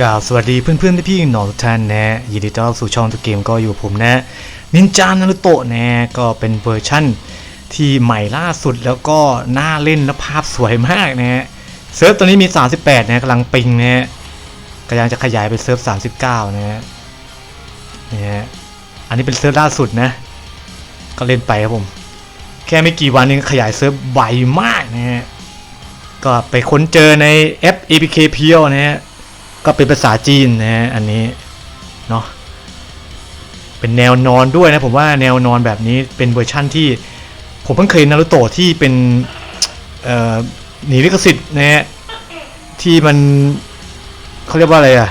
กล่าวสวัสดีเพื่อนๆพี่ๆน้อทุกท่านนะยินดีต้อนรับสู่ช่องตัวเกมก็อยู่ผมนะนินจานารุโตะนะก็เป็นเวอร์ชั่นที่ใหม่ล่าสุดแล้วก็น่าเล่นและภาพสวยมากนะฮะเซิร์ฟตัวนี้มี 38นะกำลังปิงนะฮะกำลังจะขยายไปเซิร์ฟ39นะฮะนี่ฮะอันนี้เป็นเซิร์ฟล่าสุดนะ ก็เล่นไปครับผม แค่ไม่กี่วันนี้ขยายเซิร์ฟไวมากนะฮะก็ไปค้นเจอในแอป APK p e e l นะฮะ ก็เป็นภาษาจีนนะฮะอันนี้เนาะเป็นแนวนอนด้วยนะผมว่าแนวนอนแบบนี้เป็นเวอร์ชั่นที่ ผมเพิ่งเคยนารุโตะที่เป็นหนีลิขสิทธิ์นะฮะที่มันเขาเรียกว่าอะไรอะ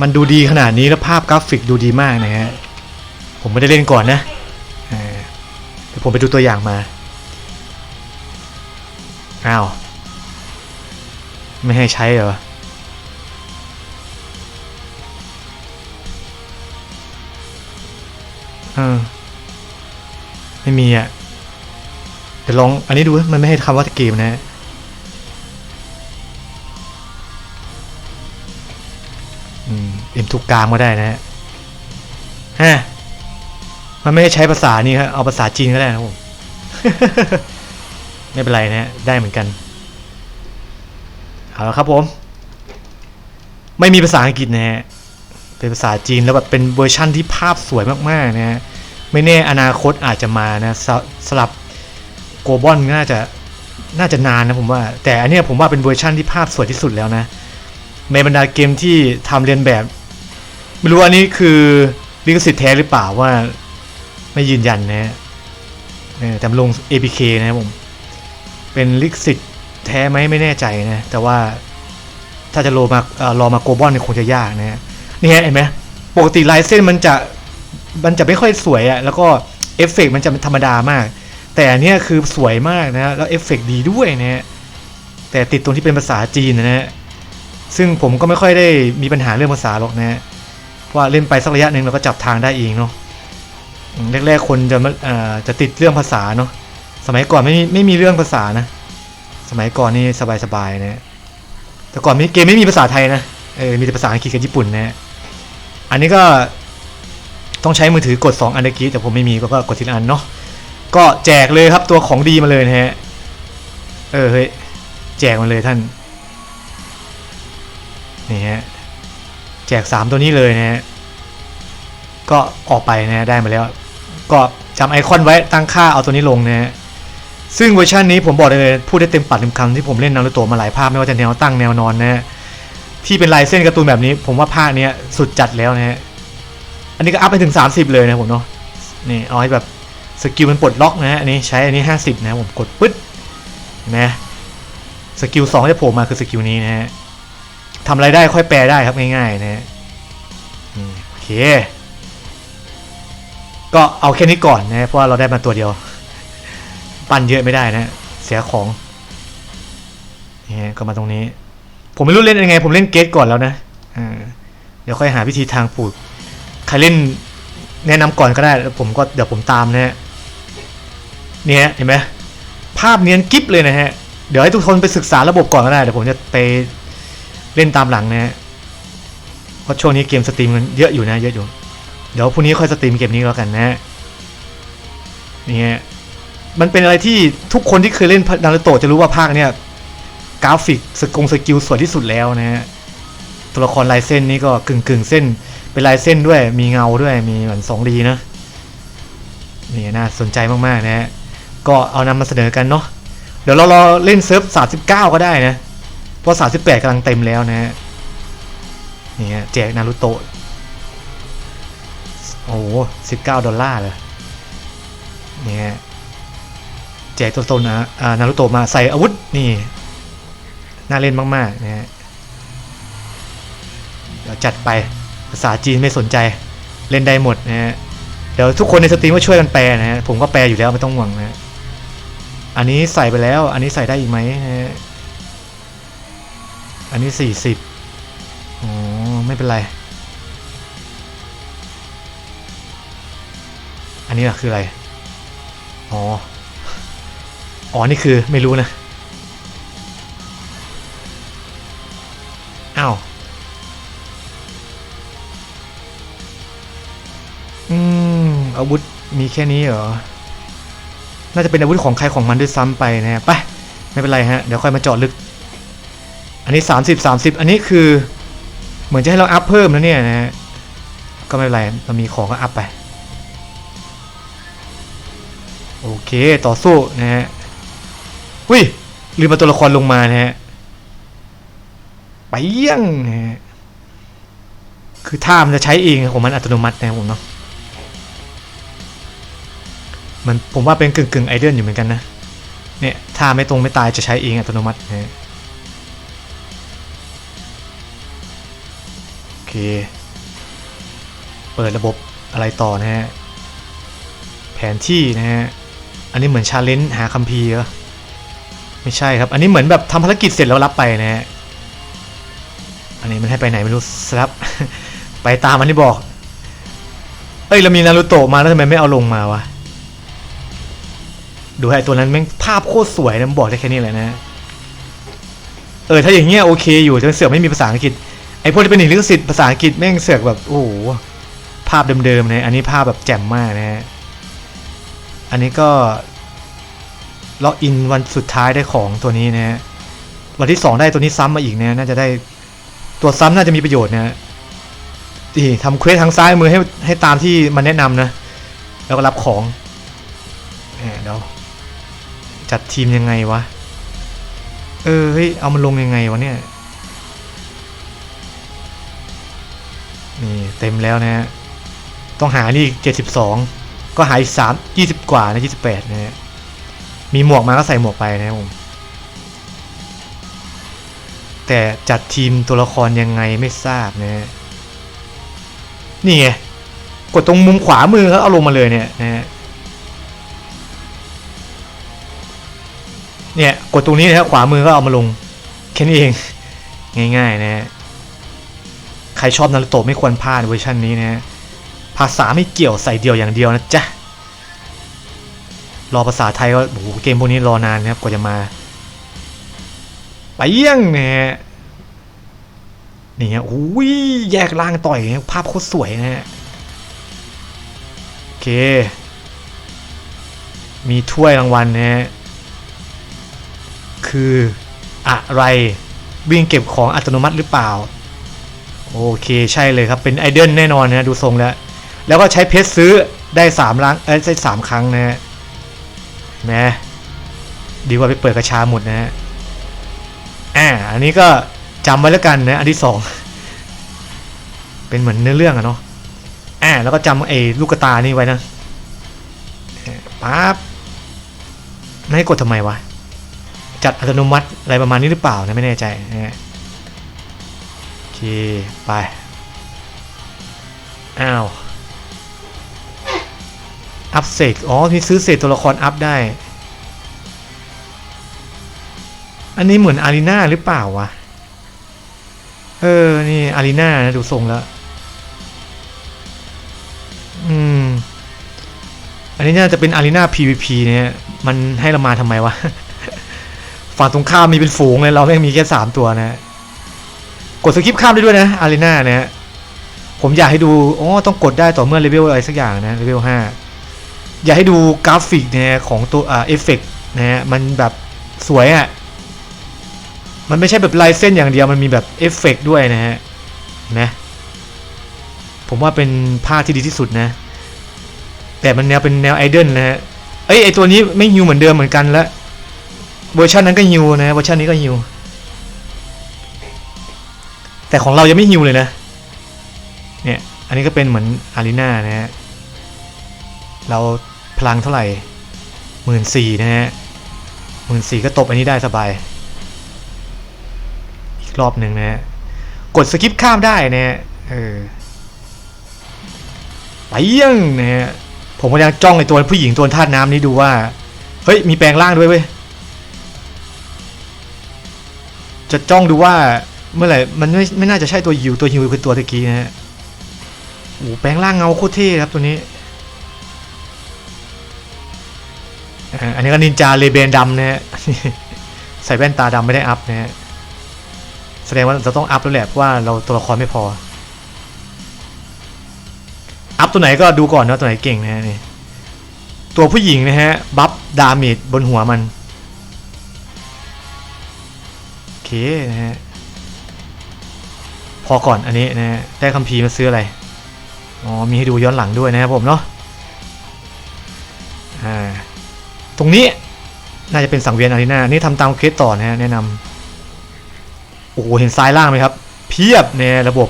มันดูดีขนาดนี้แล้วภาพกราฟิกดูดีมากนะฮะผมไม่ได้เล่นก่อนนะเดี๋ยวผมไปดูตัวอย่างมาอ้าวไม่ให้ใช้เหรอ เออ ไม่มีอะ เดี๋ยวลอง อันนี้ดู มันไม่ให้คำว่าเกมนะอืมเอ็มทุกกลางก็ได้นะฮะฮะ มันไม่ได้ใช้ภาษานี่ครับ เอาภาษาจีนก็ได้นะผม ไม่เป็นไรนะฮะได้เหมือนกัน เอาละครับผม ไม่มีภาษาอังกฤษนะฮะ เป็นภาษาจีนแล้วแบบเป็นเวอร์ชั่นที่ภาพสวยมากๆนะฮะไม่แน่อนาคตอาจจะมานะสสลับโกบอลน่าจะน่าจะนานนะผมว่า แต่อันนี้ผมว่าเป็นเวอร์ชั่นที่ภาพสวยที่สุดแล้วนะในบรรดาเกมที่ทำเรียนแบบ ไม่รู้อันนี้คือลิขสิทธิ์แท้หรือเปล่าว่าไม่ยืนยันนะฮะแต่ลง APK นะครับผม เป็นลิขสิทธิ์แท้ไหมไม่แน่ใจนะ แต่ว่าถ้าจะโลมาอรอมาโกบอลนี่คงจะยากนะฮะ นี่เห็นไหมปกติลายเส้นมันจะมันจะไม่ค่อยสวยอะแล้วก็เอฟเฟกต์มันจะธรรมดามาก แต่อันเนี้ยคือสวยมากนะแล้วเอฟเฟกต์ดีด้วยนะฮะแต่ติดตรงที่เป็นภาษาจีนนะฮะซึ่งผมก็ไม่ค่อยได้มีปัญหาเรื่องภาษาหรอกนะฮะเพราะว่าเล่นไปสักระยะหนึ่งเราก็จับทางได้เองเนาะแรกๆคนจะม่เอ่อจะติดเรื่องภาษาเนาะสมัยก่อนไม่มีไม่มีเรื่องภาษานะ สมัยก่อนนี่สบายๆนะฮะแต่ก่อนเกมไม่มีภาษาไทยนะเออมีแต่ภาษาอังกฤษกับญี่ปุ่นนะฮะ อันนี้ก็ต้องใช้มือถือกด 2 อันเมื่อกี้แต่ผมไม่มีก็กดทีละอันเนาะก็แจกเลยครับตัวของดีมาเลยนะฮะเออเฮ้ยแจกมาเลยท่านนี่ฮะแจก 3 ตัวนี้เลยนะฮะก็ออกไปนะได้มาแล้ว ก็จำไอคอนไว้ตั้งค่าเอาตัวนี้ลงนะฮะซึ่งเวอร์ชันนี้ผมบอกได้เลยพูดได้เต็มปากเต็มคำที่ผมเล่นนารูโตะมาหลายภาคไม่ว่าจะแนวตั้งแนวนอนนะฮะ ที่เป็นลายเส้นการ์ตูนแบบนี้ ผมว่าภาคเนี้ยสุดจัดแล้วนะฮะ อันนี้ก็อัพไปถึง 30 เลยนะผมเนาะ นี่เอาให้แบบสกิลมันปลดล็อกนะฮะ อันนี้ใช้อันนี้ 50 นะผมกดปึ๊ดเห็นไหมสกิล2ที่โผล่มาคือสกิลนี้นะฮะทำอะไรได้ค่อยแปลได้ครับง่ายๆนะฮะโอเค ก็เอาแค่นี้ก่อนนะเพราะว่าเราได้มาตัวเดียว ปั้นเยอะไม่ได้นะ เสียของนี่ก็มาตรงนี้ ผมไม่รู้เล่นยังไง ผมเล่นเกตก่อนแล้วนะอ่าเดี๋ยวค่อยหาวิธีทางปลูกใครเล่นแนะนำก่อนก็ได้แล้วผมก็เดี๋ยวผมตามนะฮะเนี่ยเห็นไหมภาพเนียนกิ๊บเลยนะฮะ เดี๋ยวให้ทุกคนไปศึกษาระบบก่อนก็ได้เดี๋ยวผมจะไปเล่นตามหลังนะฮะเพราะช่วงนี้เกมสตรีมมันเยอะอยู่นะ เยอะอยู่ เดี๋ยวพรุ่งนี้ค่อยสตรีมเกมนี้แล้วกันนะฮะนี่ฮะมันเป็นอะไรที่ทุกคนที่เคยเล่นนารูโตะจะรู้ว่าภาคเนี้ย กราฟิกสกงสกิลสวยที่สุดแล้วนะฮะตัวละครลายเส้นนี่ก็กึ่งกึ่งเส้น เป็นลายเส้นด้วยมีเงาด้วยมีเหมือนสองดีนะนี่น่าสนใจมากๆนะฮะก็เอานำมาเสนอกันเนาะเดี๋ยวเรารอเล่นเซิร์ฟ39 ก็ได้นะ เพราะ 38กำลังเต็มแล้วนะฮะนี่ฮะแจกนารูโตะโอ้โห19 ดอลลาร์เลยนี่ฮะแจกตัวตนนะอ่านารูโตะมาใส่อาวุธนี่ น่าเล่นมากๆนะฮะเดี๋ยวจัดไปภาษาจีนไม่สนใจเล่นได้หมดนะฮะเดี๋ยวทุกคนในสตรีมก็ช่วยกันแปลนะฮะผมก็แปลอยู่แล้วไม่ต้องห่วงนะอันนี้ใส่ไปแล้ว อันนี้ใส่ได้อีกไหมนะฮะอันนี้สี่สิบอ๋อไม่เป็นไร อันนี้ล่ะคืออะไร อ๋อ อ๋อ นี่คือไม่รู้นะ อ้าวอืมอาวุธมีแค่นี้เหรอ น่าจะเป็นอาวุธของใครของมันด้วยซ้ำไปนะไปไม่เป็นไรฮะ เดี๋ยวค่อยมาเจาะลึก อันนี้ 30 30 อันนี้คือ เหมือนจะให้เราอัพเพิ่มแล้วเนี่ยนะฮะ ก็ไม่เป็นไรเรามีของก็อัพไป โอเค ต่อสู้นะฮะอุ้ยลืมมาตัวละครลงมานะฮะ ไปเยี่ยงนะคือท่ามันจะใช้เองของมันอัตโนมัตินะผมเนาะมันผมว่าเป็นกึ่งกึ่งไอเดนอยู่เหมือนกันนะ เนี่ยถ้าไม่ตรงไม่ตายจะใช้เองอัตโนมัตินะฮะโอเค เปิดระบบอะไรต่อนะฮะ แผนที่นะฮะ อันนี้เหมือนชาเลนจ์หาคัมภีร์เหรอ ไม่ใช่ครับ อันนี้เหมือนแบบทำภารกิจเสร็จแล้วรับไปนะฮะ อันนี้มันให้ไปไหนไม่รู้ครับ ไปตามอันที่บอก เอ้ยเรามีนารูโตะมาแล้วทำไมไม่เอาลงมาวะ ดูไอ้ตัวนั้นแม่งภาพโคตรสวยนะบอกได้แค่นี้แหละนะ เออถ้าอย่างเงี้ยโอเคอยู่แต่เสือกไม่มีภาษาอังกฤษ ไอ้พวกที่เป็นหนีลิขสิทธิ์ภาษาอังกฤษแม่งเสือกแบบโอ้โหภาพเดิมๆนะอันนี้ภาพแบบแจ่มมากนะฮะ อันนี้ก็ล็อกอินวันสุดท้ายได้ของตัวนี้นะฮะ วันที่สองได้ตัวนี้ซ้ำมาอีกนะน่าจะได้ ตัวซ้ำน่าจะมีประโยชน์นะนี่ทำเควสทางซ้ายมือให้ให้ตามที่มันแนะนำนะ แล้วก็รับของเดี๋ยวจัดทีมยังไงวะ เออเฮ้ยเอามันลงยังไงวะเนี่ย นี่เต็มแล้วนะฮะ ต้องหานี่เจ็ดสิบสองก็หาอีกสามยี่สิบกว่านะยี่สิบแปดนะฮะ มีหมวกมาก็ใส่หมวกไปนะครับผม แต่จัดทีมตัวละครยังไงไม่ทราบนะฮะนี่ไงกดตรงมุมขวามือเขาเอาลงมาเลยเนี่ยนะฮะเนี่ยกดตรงนี้นะครับขวามือก็เอามาลงแค่นี้เองง่ายๆนะฮะใครชอบนารูโตะไม่ควรพลาดเวอร์ชันนี้นะฮะภาษาไม่เกี่ยวใส่เดียวอย่างเดียวนะจ๊ะรอภาษาไทยก็โอ้โหเกมพวกนี้รอนานนะครับกว่าจะมา ไปเยี่ยงนะฮะนี่ฮะโอ้ยแยกล่างต่อยนะภาพโคตรสวยนะฮะโอเค มีถ้วยรางวัลนะฮะคืออะไรวิ่งเก็บของอัตโนมัติหรือเปล่า โอเคใช่เลยครับเป็นไอเดนแน่นอนนะดูทรงแล้ว แล้วก็ใช้เพชรซื้อได้สามล้างเอ้ยได้สามครั้งนะฮะแหมดีกว่าไปเปิดกระชาหมดนะฮะ อันนี้ก็จำไว้แล้วกันนะอันที่สองเป็นเหมือนเนื้อเรื่องอะเนาะอ่าแล้วก็จำไอ้ลูกกระตานี่ไว้นะอ่าปั๊บไม่ให้กดทำไมวะ จัดอัตโนมัติอะไรประมาณนี้หรือเปล่านะไม่แน่ใจนะโอเค ไป อ้าว อัพเสกอ๋อมีซื้อเศษตัวละครอัพได้ อันนี้เหมือนอารีนาหรือเปล่าวะ เออ นี่อารีนานะดูทรงแล้ว อืม อันนี้น่าจะเป็นอารีนา PVP เนี่ย มันให้เรามาทำไมวะ ฝั่งตรงข้ามมีเป็นฝูงเลยเราแม่งมีแค่สามตัวนะ กดสกิปข้ามได้ด้วยนะอารีนาเนี่ยผมอยากให้ดูอ๋อต้องกดได้ต่อเมื่อเลเวลอะไรสักอย่างนะเลเวลห้าอยากให้ดูกราฟิกเนี่ยของตัวเอฟเฟกต์นะฮะมันแบบสวยอะ่ะ มันไม่ใช่แบบลายเส้นอย่างเดียวมันมีแบบเอฟเฟกด้วยนะฮะนะ ผมว่าเป็นภาคที่ดีที่สุดนะ แต่มันแนวเป็นแนวไอดอลนะฮะเอ้ยไอตัวนี้ไม่ฮิวเหมือนเดิมเหมือนกันล้วเวอร์ชันนั้นก็ฮิวนะเวอร์ชันนี้ก็ฮิวแต่ของเรายังไม่ฮิวเลยนะ เนี่ย อันนี้ก็เป็นเหมือนอารีนานะฮะ เราพลังเท่าไหร่หมื่นสี่นะฮะหมื่นสี่ก็ตบอันนี้ได้สบาย อีกรอบหนึ่งนะฮะ กดสกิปข้ามได้นะฮะ เออ ไปยี่ยงนะฮะ ผมก็ยังจ้องไอตัวผู้หญิงตัวธาตุน้ำนี้ดูว่า เฮ้ย มีแปลงร่างด้วยเว้ย จะจ้องดูว่าเมื่อไหร่ มันไม่ไม่น่าจะใช่ตัวฮิวตัวฮิวคือตัวตะกี้นะฮะโอ้แปลงร่างเงาโคตรเท่ครับตัวนี้อันนี้ก็นินจาเลเบนดำนะฮะใส่แว่นตาดำไม่ได้อัพนะฮะ แสดงว่าเราต้องอัพแล้วแหละเพราะว่าเราตัวละครไม่พอ อัพตัวไหนก็ดูก่อนนะตัวไหนเก่งนะนี่ตัวผู้หญิงนะฮะ บัฟดาเมจบนหัวมัน โอเคนะฮะ พอก่อนอันนี้นะฮะได้คัมภีร์มาซื้ออะไร อ๋อ มีให้ดูย้อนหลังด้วยนะครับผมเนาะอ่าตรงนี้น่าจะเป็นสังเวียนอารีนานี่ทำตามเคสต่อนะฮะแนะนำ โอ้โหเห็นซ้ายล่างไหมครับ เพียบในระบบ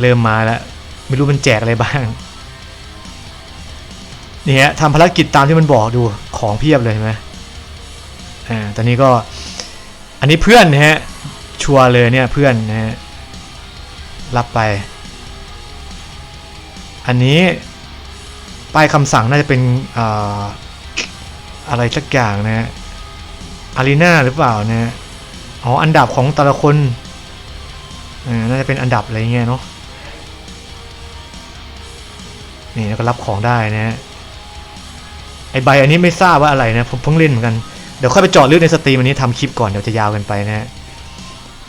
เริ่มมาแล้ว ไม่รู้มันแจกอะไรบ้างนี่ฮะทำภารกิจตามที่มันบอกดูของเพียบเลยเห็นไหมอ่าตอนนี้ก็อันนี้เพื่อนนะฮะชัวร์เลยเนี่ยเพื่อนนะฮะรับไป อันนี้ป้ายคำสั่งน่าจะเป็นอ่าอะไรสักอย่างนะฮะอารีนาหรือเปล่านะฮะ อ๋ออันดับของแต่ละคนอ่าน่าจะเป็นอันดับอะไรเงี้ยเนาะนี่แล้วก็รับของได้นะฮะไอใบอันนี้ไม่ทราบว่าอะไรนะผมเพิ่งเล่นเหมือนกันเดี๋ยวค่อยไปจอดลึกในสตรีมอันนี้ทำคลิปก่อนเดี๋ยวจะยาวกันไปนะฮะ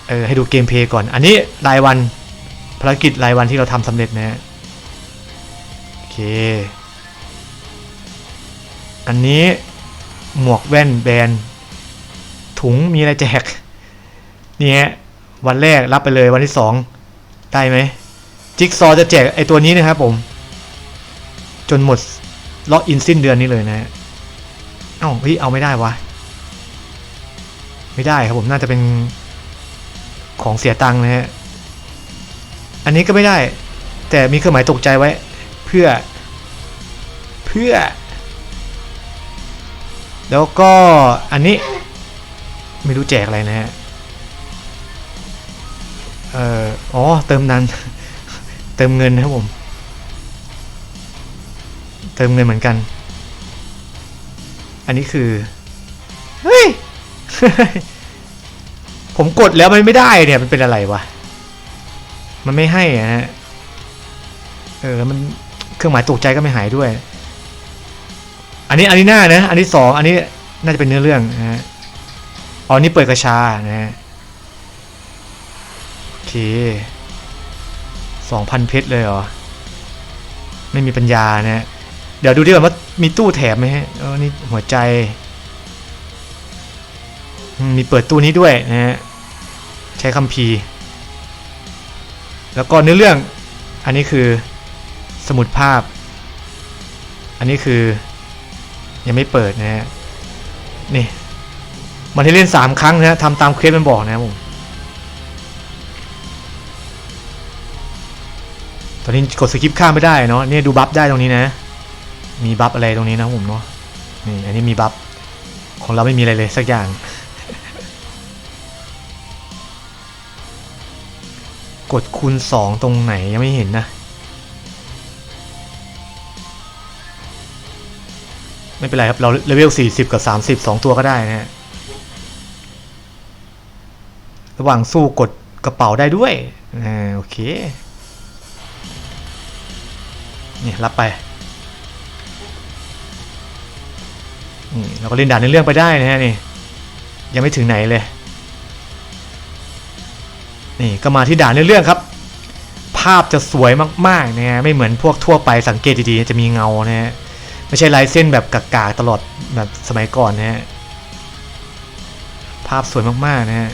เออให้ดูเกมเพย์ก่อน อันนี้รายวันภารกิจรายวันที่เราทำสำเร็จนะฮะโอเค อันนี้หมวกแว่นแบรนถุงมีอะไรแจก นี่ฮะวันแรกรับไปเลยวันที่สองได้ไหมจิ๊กซอจะแจกไอตัวนี้นะครับผม จนหมดล็อกอินสิ้นเดือนนี้เลยนะฮะเอ้าเฮ้ยเอาไม่ได้วะ ไม่ได้ครับผมน่าจะเป็นของเสียตังค์นะฮะอันนี้ก็ไม่ได้ แต่มีเครื่องหมายตกใจไว้ เพื่อ เพื่อ แล้วก็อันนี้ไม่รู้แจกอะไรนะฮะ เอ่ออ๋อ เติมนั้น เติมเงินนะครับผม เติมเงินเหมือนกัน อันนี้คือ เฮ้ย ผมกดแล้วมันไม่ได้เนี่ย มันเป็นอะไรวะ มันไม่ให้อะฮะ เออ มันเครื่องหมายตกใจก็ไม่หายด้วย อันนี้อันนี้หน้านะ อันที่สอง อันนี้น่าจะเป็นเนื้อเรื่องนะฮะ อ๋อ นี่เปิดกระชานะฮะ เคสองพันเพชรเลยเหรอ ไม่มีปัญญาเนะฮะเดี๋ยวดูดีกว่าว่ามีตู้แถมไหมฮะออนี่หัวใจ มีเปิดตู้นี้ด้วยนะฮะ ใช้คัมภีร์ แล้วก็เนื้อเรื่อง อันนี้คือสมุดภาพ อันนี้คือยังไม่เปิดนะฮะ นี่ มันให้เล่นสามครั้งนะฮะทำตามเควสมันบอกนะผม ตอนนี้กดสกิปข้ามไม่ได้เนาะเนี่ยดูบัฟได้ตรงนี้นะ มีบัฟอะไรตรงนี้นะผมเนาะนี่อันนี้มีบัฟของเราไม่มีอะไรเลยสักอย่าง กดคูณสองตรงไหนยังไม่เห็นนะ ไม่เป็นไรครับ เราเลเวล 40 กับ 30 2 ตัวก็ได้นะฮะระหว่างสู้กดกระเป๋าได้ด้วยอ่าโอเค นี่รับไปนี่เราก็เล่นด่านในเรื่องไปได้นะฮะนี่ยังไม่ถึงไหนเลย นี่ก็มาที่ด่านในเรื่องครับ ภาพจะสวยมากๆนะฮะไม่เหมือนพวกทั่วไปสังเกตดีๆจะมีเงานะฮะไม่ใช่ลายเส้นแบบกากๆตลอดแบบสมัยก่อนนะฮะภาพสวยมากๆนะฮะ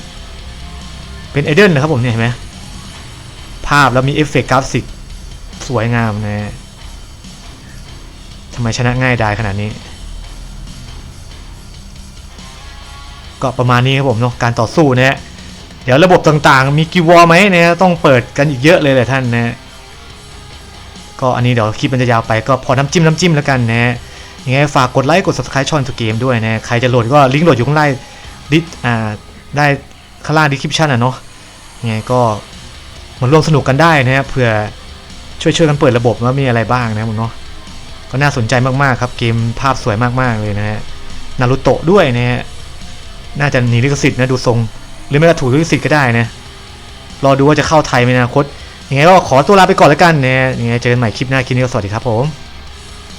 เป็นไอเดนนะครับผมเนี่ยเห็นไหมภาพแล้วมีเอฟเฟกต์กราฟิกสวยงามนะฮะ ทำไมชนะง่ายได้ขนาดนี้ ก็ประมาณนี้ครับผมเนาะการต่อสู้นะฮะเดี๋ยวระบบต่างๆ มีกิวอลไหมเนี่ยต้องเปิดกันอีกเยอะเลยแหละท่านนะก็อันนี้เดี๋ยวคลิปมันจะยาวไปก็พอน้ำจิ้มน้ำจิ้มแล้วกันนะยังไงฝากกดไลค์กด subscribe ช่องทูเกมด้วยนะใครจะโหลดก็ลิงก์โหลดอยู่ข้างล่างดิอ่าได้ข้างล่างดีคริปชันอะเนาะยังไงก็มาร่วมสนุกกันได้นะฮะเผื่อช่วยช่วยกันเปิดระบบว่ามีอะไรบ้างนะผมเนาะ ก็น่าสนใจมากๆครับเกมภาพสวยมากๆเลยนะฮะนารูโตะด้วยนะฮะน่าจะหนีลิขสิทธิ์นะดูทรง หรือไม่ก็ถูกลิขสิทธิ์ก็ได้นะรอดูว่าจะเข้าไทยในอนาคตยังไงก็ขอตัวลาไปก่อนแล้วกันนะยังไงเจอกันใหม่คลิปหน้าคลิปนี้ก็สวัสดีครับผม